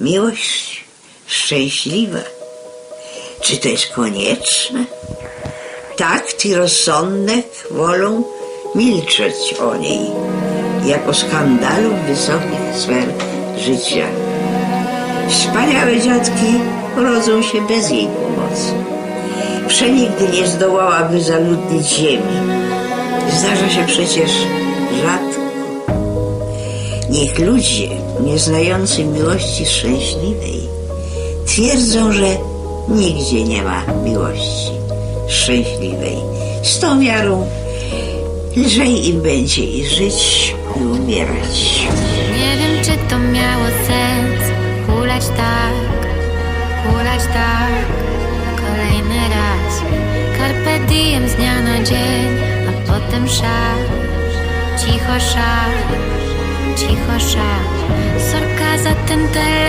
Miłość szczęśliwa. Czy to jest konieczne? Takt i rozsądek wolą milczeć o niej, jako skandalu wysokich sfer życia. Wspaniałe dziadki rodzą się bez jej pomocy. Przenigdy nie zdołałaby zaludnić ziemi. Zdarza się przecież rzadko. Niech ludzie, nie znający miłości szczęśliwej, twierdzą, że nigdzie nie ma miłości szczęśliwej. Z tą wiarą lżej im będzie i żyć, i umierać. Nie wiem, czy to miało sens. Hulać tak, hulać tak. Kolejny raz. Carpe diem z dnia na dzień A potem szar Cicho szar Cicho